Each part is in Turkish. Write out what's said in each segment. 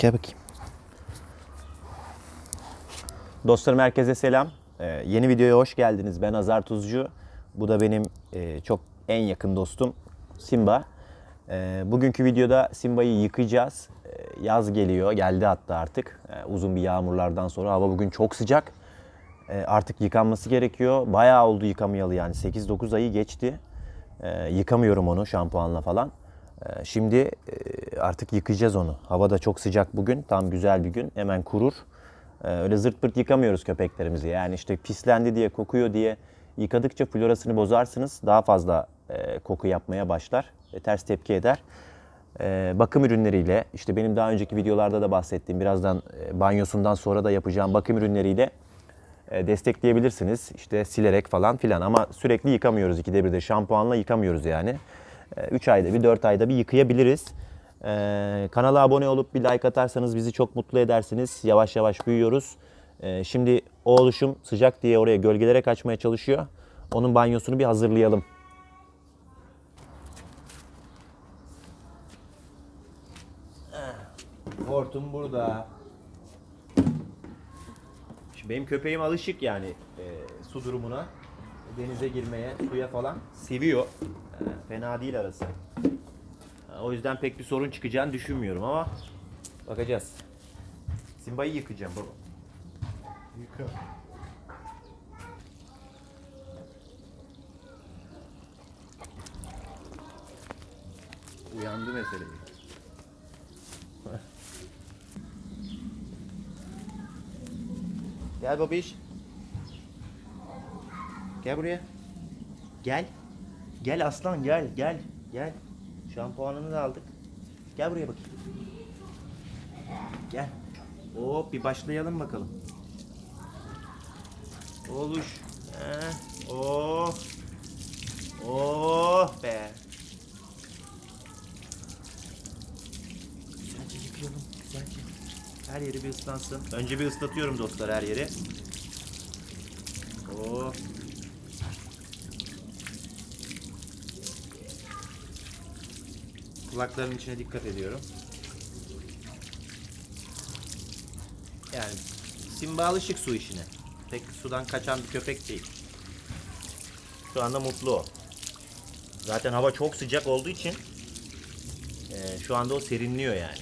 Gel bakayım. Dostlarım herkese selam. Ee, yeni videoya hoş geldiniz. Ben Azar Tuzcu. Bu da benim e, çok en yakın dostum Simba. Ee, bugünkü videoda Simba'yı yıkayacağız. Ee, yaz geliyor, geldi hatta artık. Ee, uzun bir yağmurlardan sonra hava bugün çok sıcak. Ee, artık yıkanması gerekiyor. Bayağı oldu yıkamayalı yani 8-9 ayı geçti. Ee, yıkamıyorum onu şampuanla falan. Ee, şimdi e, artık yıkayacağız onu. Hava da çok sıcak bugün. Tam güzel bir gün. Hemen kurur. Ee, öyle zırt pırt yıkamıyoruz köpeklerimizi. Yani işte pislendi diye, kokuyor diye yıkadıkça florasını bozarsınız. Daha fazla e, koku yapmaya başlar. ters tepki eder. Ee, bakım ürünleriyle, işte benim daha önceki videolarda da bahsettiğim, birazdan e, banyosundan sonra da yapacağım bakım ürünleriyle destekleyebilirsiniz. İşte silerek falan filan ama sürekli yıkamıyoruz. ikide bir de şampuanla yıkamıyoruz yani. 3 ayda bir, 4 ayda bir yıkayabiliriz. E, kanala abone olup bir like atarsanız bizi çok mutlu edersiniz. Yavaş yavaş büyüyoruz. E, şimdi o oluşum sıcak diye oraya gölgelere kaçmaya çalışıyor. Onun banyosunu bir hazırlayalım. Hortum burada. Şimdi benim köpeğim alışık yani e, su durumuna. Denize girmeye, suya falan seviyor. E, fena değil arası. E, o yüzden pek bir sorun çıkacağını düşünmüyorum ama bakacağız. Simba'yı yıkayacağım baba. Yıka. Uyandı meseleyi. Gel babiş. Gel buraya. Gel. Gel aslan gel gel gel. Şampuanını da aldık. Gel buraya bakayım. Gel. Hop bir başlayalım bakalım. Oluş. Heh. Oh. Oh be. Güzelce yıkayalım. Her yeri bir ıslansın. Önce bir ıslatıyorum dostlar her yeri. Oh. Kulaklarının içine dikkat ediyorum. Yani Simba alışık su işine. Pek sudan kaçan bir köpek değil. Şu anda mutlu o. Zaten hava çok sıcak olduğu için eee, şu anda o serinliyor yani.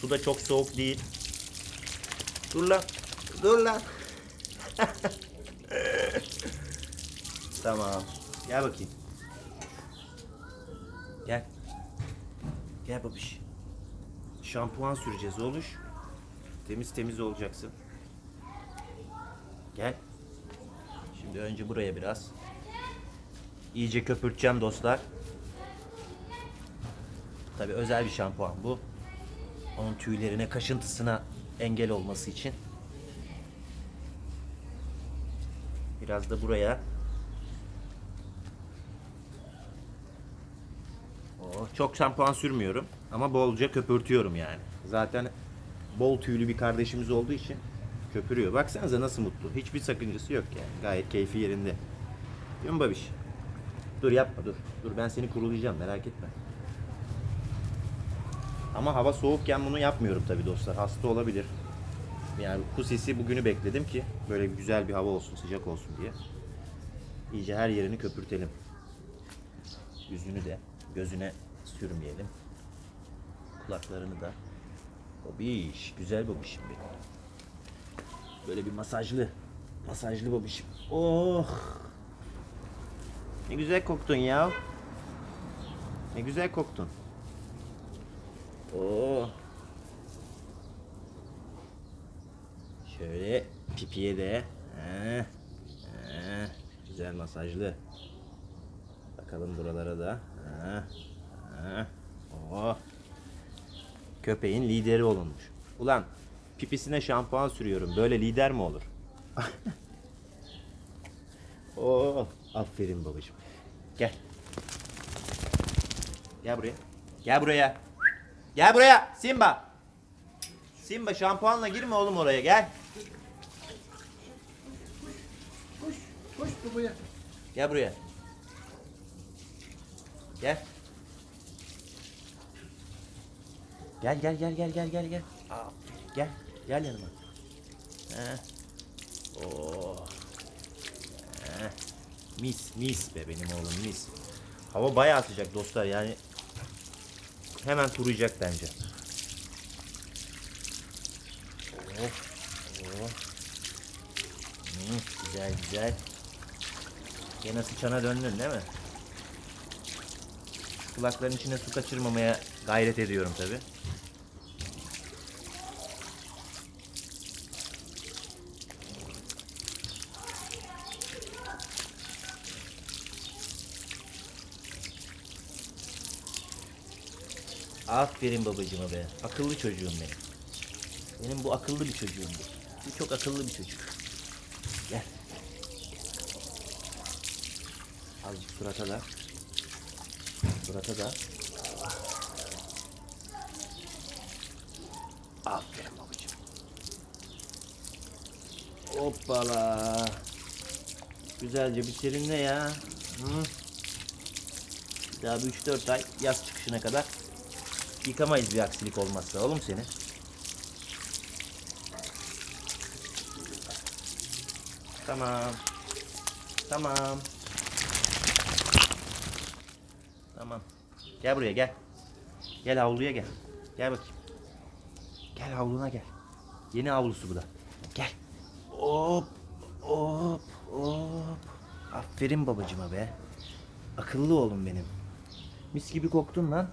Su da çok soğuk değil. Dur lan. Dur lan. tamam. Gel bakayım. Gel. Gel babiş. Şampuan süreceğiz oluş. Temiz temiz olacaksın. Gel. Şimdi önce buraya biraz. İyice köpürteceğim dostlar. Tabi özel bir şampuan bu. Onun tüylerine, kaşıntısına engel olması için. Biraz da buraya. Oh, çok şampuan sürmüyorum ama bolca köpürtüyorum yani. Zaten bol tüylü bir kardeşimiz olduğu için köpürüyor. Baksanıza nasıl mutlu. Hiçbir sakıncası yok yani. Gayet keyfi yerinde. Değil mi babiş? Dur yapma dur. Dur ben seni kurulayacağım merak etme. Ama hava soğukken bunu yapmıyorum tabii dostlar. Hasta olabilir. Yani kusisi bugünü bekledim ki böyle güzel bir hava olsun, sıcak olsun diye. İyice her yerini köpürtelim. Yüzünü de gözüne sürmeyelim. Kulaklarını da. Babiş, güzel babişim benim. Böyle bir masajlı, masajlı babişim. Oh! Ne güzel koktun ya. Ne güzel koktun. Oo. Şöyle pipiye de. Heh. Heh. Güzel masajlı. Bakalım buralara da. Heh. Heh. Oh. Köpeğin lideri olunmuş. Ulan pipisine şampuan sürüyorum. Böyle lider mi olur? Oo, aferin babacığım. Gel. Gel buraya. Gel buraya. Gel buraya Simba. Simba şampuanla girme oğlum oraya gel. Koş, koş babaya. Gel buraya. Gel. Gel gel gel gel gel gel gel. Gel. Gel yanıma. Heh. Oh. Heh. Mis mis be benim oğlum mis. Hava bayağı sıcak dostlar yani. Hemen turuyacak bence. Oh. Oh. Hmm, güzel güzel. Gene sıçana döndün değil mi? Kulakların içine su kaçırmamaya gayret ediyorum tabi. Aferin babacığıma be. Akıllı çocuğum benim. Benim bu akıllı bir çocuğum bu. Bu çok akıllı bir çocuk. Gel. Azıcık surata da. Surata da. Aferin babacığım. Hoppala. Güzelce bir serinle ya. Hı? Bir daha bir 3-4 ay yaz çıkışına kadar yıkamayız bir aksilik olmazsa oğlum seni. Tamam. Tamam. Tamam. Gel buraya gel. Gel havluya gel. Gel bakayım. Gel havluna gel. Yeni havlusu bu da. Gel. Hop. Hop. Hop. Aferin babacıma be. Akıllı oğlum benim. Mis gibi koktun lan.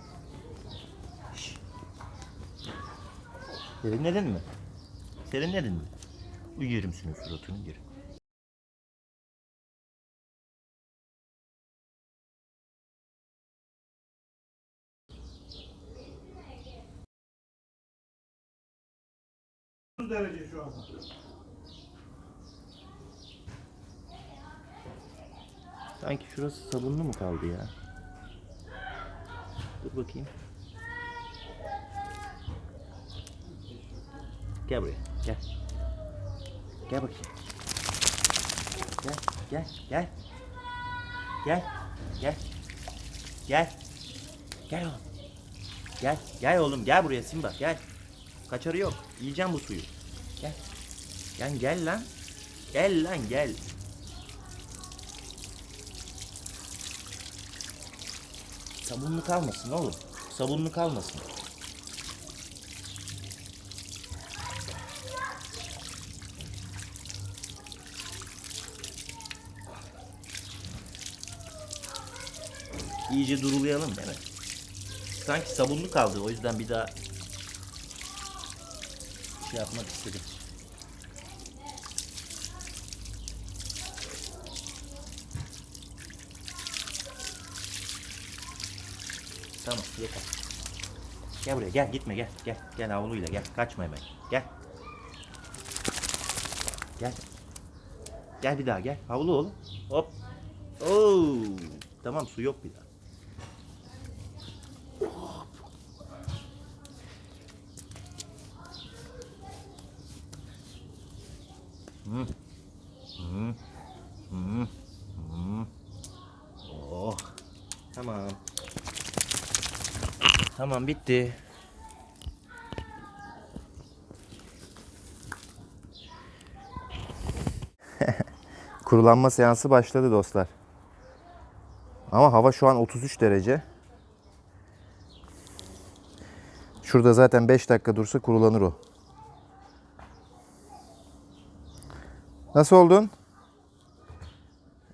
Serinledin mi? Serinledin mi? Uyarım senin suratını yerim. derece şu anda. Sanki şurası sabunlu mu kaldı ya? Dur bakayım. Gel buraya. Gel. Gel bakayım. Gel. Gel. Gel. Gel. Gel. Gel. Gel oğlum. Gel. Gel oğlum. Gel buraya Simba. Gel. Kaçarı yok. Yiyeceğim bu suyu. Gel. Gel gel lan. Gel lan gel. Sabunlu kalmasın oğlum. Sabunlu kalmasın. İyice durulayalım değil mi? Sanki sabunlu kaldı o yüzden bir daha şey yapmak istedim. Tamam yeter. Gel buraya gel gitme gel gel gel havluyla gel kaçma hemen gel. Gel. Gel bir daha gel havlu oğlum. Hop. Oo. Tamam su yok bir daha. Hop. Hı. Hı. Hı. Hı. Oh. Tamam. Tamam bitti. Kurulanma seansı başladı dostlar. Ama hava şu an 33 derece. Şurada zaten 5 dakika dursa kurulanır o. Nasıl oldun?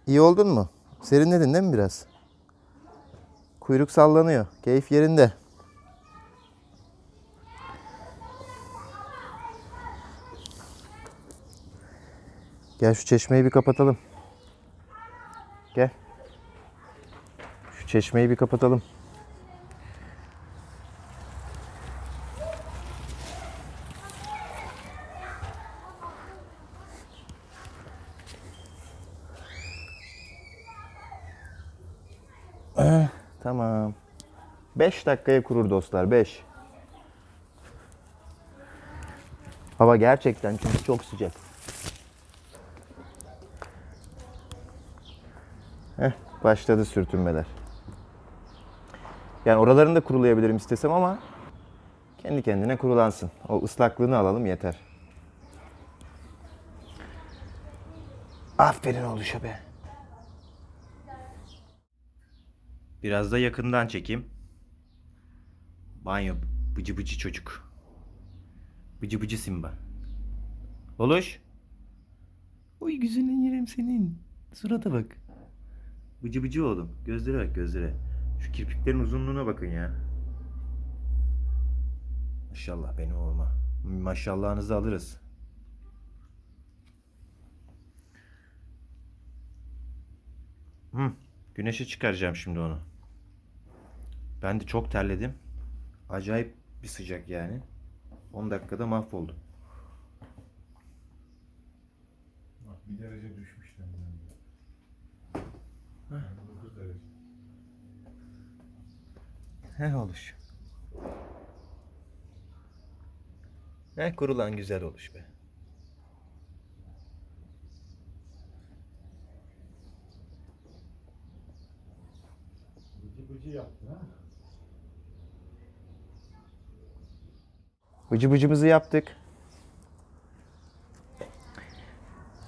İyi oldun mu? Serinledin değil mi biraz? Kuyruk sallanıyor. Keyif yerinde. Gel şu çeşmeyi bir kapatalım. Gel. Şu çeşmeyi bir kapatalım. Eh, Tamam. 5 dakikaya kurur dostlar. 5. Hava gerçekten çünkü çok sıcak. Heh, başladı sürtünmeler. Yani oralarını da kurulayabilirim istesem ama Kendi kendine kurulansın. O ıslaklığını alalım yeter. Aferin oluşa be. Biraz da yakından çekeyim. Banyo bıcı bıcı çocuk. Bıcı bıcı Simba. Oluş. Oy güzelin yerim senin. Surata bak. Bıcı bıcı oğlum. Gözlere bak gözlere. Şu kirpiklerin uzunluğuna bakın ya. Maşallah benim oğluma. Maşallahınızı alırız. Hı, güneşe çıkaracağım şimdi onu. Ben de çok terledim. Acayip bir sıcak yani. 10 dakikada mahvoldu. Bak bir derece düşmüş senden. 9 derece. He oluş. He kurulan güzel oluş be. Bıcı bıcı ha. Bıcı bıcımızı yaptık.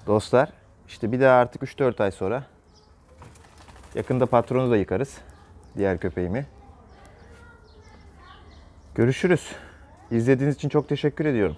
Dostlar işte bir daha artık 3-4 ay sonra yakında patronu da yıkarız. Diğer köpeğimi. Görüşürüz. İzlediğiniz için çok teşekkür ediyorum.